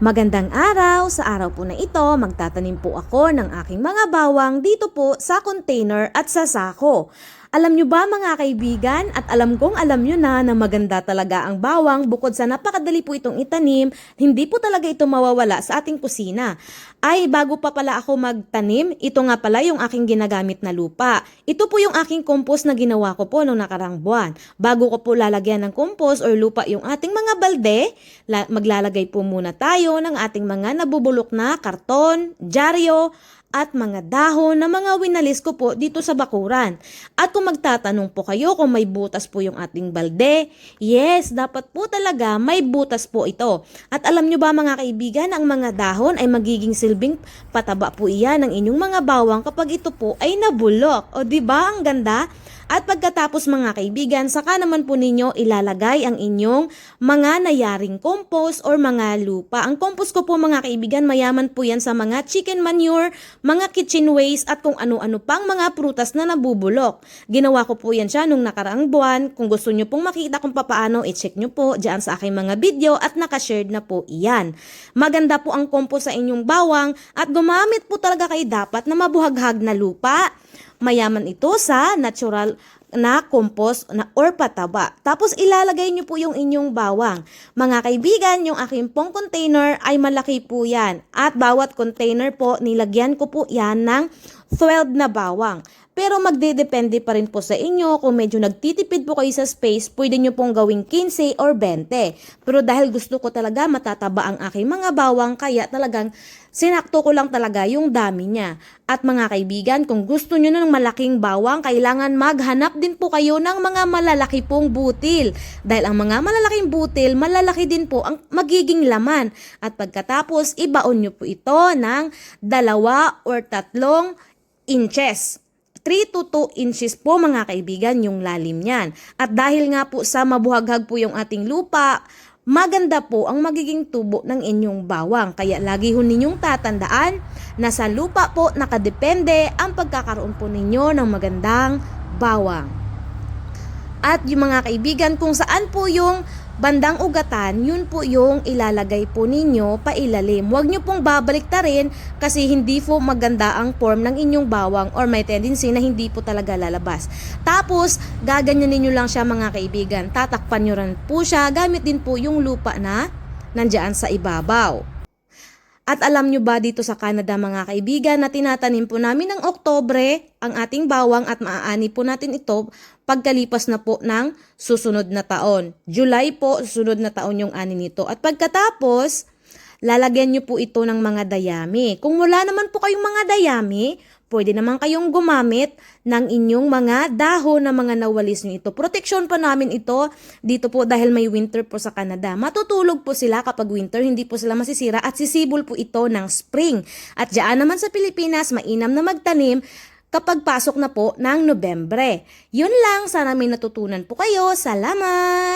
Magandang araw! Sa araw po na ito, magtatanim po ako ng aking mga bawang dito po sa container at sa sako. Alam nyo ba mga kaibigan at alam kong alam nyo na na maganda talaga ang bawang bukod sa napakadali po itong itanim, hindi po talaga ito mawawala sa ating kusina. Ay bago pa pala ako magtanim, ito nga pala yung aking ginagamit na lupa. Ito po yung aking compost na ginawa ko po noong nakarang buwan. Bago ko po lalagyan ng compost or lupa yung ating mga balde, la- maglalagay po muna tayo ng ating mga nabubulok na karton, dyaryo, at mga dahon na mga winalis ko po dito sa bakuran. At kung magtatanong po kayo kung may butas po yung ating balde, yes, dapat po talaga may butas po ito. At alam nyo ba mga kaibigan, ang mga dahon ay magiging silbing pataba po iyan ng inyong mga bawang kapag ito po ay nabulok. O ba ang ganda? At pagkatapos mga kaibigan, saka naman po ninyo ilalagay ang inyong mga nayaring compost or mga lupa. Ang compost ko po mga kaibigan, mayaman po yan sa mga chicken manure, mga kitchen waste at kung ano-ano pang mga prutas na nabubulok. Ginawa ko po yan siya nung nakaraang buwan. Kung gusto nyo pong makita kung papaano, i-check nyo po dyan sa aking mga video at nakashared na po iyan. Maganda po ang compost sa inyong bawang at gumamit po talaga kayo dapat na mabuhaghag na lupa. Mayaman ito sa natural na compost na or pataba. Tapos ilalagay nyo po yung inyong bawang. Mga kaibigan, yung aking pong container ay malaki po yan. At bawat container po, nilagyan ko po yan ng 12 na bawang. Pero magdedepende pa rin po sa inyo kung medyo nagtitipid po kayo sa space, pwede nyo pong gawing 15 or 20. Pero dahil gusto ko talaga matataba ang aking mga bawang, kaya talagang sinakto ko lang talaga yung dami niya. At mga kaibigan, kung gusto nyo ng malaking bawang, kailangan maghanap din po kayo ng mga malalaki pong butil. Dahil ang mga malalaking butil, malalaki din po ang magiging laman. At pagkatapos, ibaon nyo po ito ng dalawa or tatlong inches. 3 to 2 inches po mga kaibigan yung lalim niyan. At dahil nga po sa mabuhaghag po yung ating lupa, maganda po ang magiging tubo ng inyong bawang. Kaya lagi ho ninyong tatandaan na sa lupa po nakadepende ang pagkakaroon po ninyo ng magandang bawang. At yung mga kaibigan, kung saan po yung bandang ugatan, yun po yung ilalagay po ninyo pailalim. Huwag nyo pong babalik ta rin kasi hindi po maganda ang form ng inyong bawang or may tendency na hindi po talaga lalabas. Tapos, gaganyanin nyo lang siya mga kaibigan. Tatakpan nyo rin po siya. Gamit din po yung lupa na nandyan sa ibabaw. At alam nyo ba dito sa Canada mga kaibigan na tinatanim po namin ng Oktobre ang ating bawang at maaani po natin ito pagkalipas na po ng susunod na taon. July po, susunod na taon yung ani nito. At pagkatapos, lalagyan nyo po ito ng mga dayami. Kung wala naman po kayong mga dayami, pwede naman kayong gumamit ng inyong mga dahon na mga nawalis nyo ito. Proteksyon pa namin ito dito po dahil may winter po sa Canada. Matutulog po sila kapag winter, hindi po sila masisira at sisibol po ito ng spring. At diyan naman sa Pilipinas, mainam na magtanim kapag pasok na po ng Nobyembre. Yun lang, sana may natutunan po kayo. Salamat!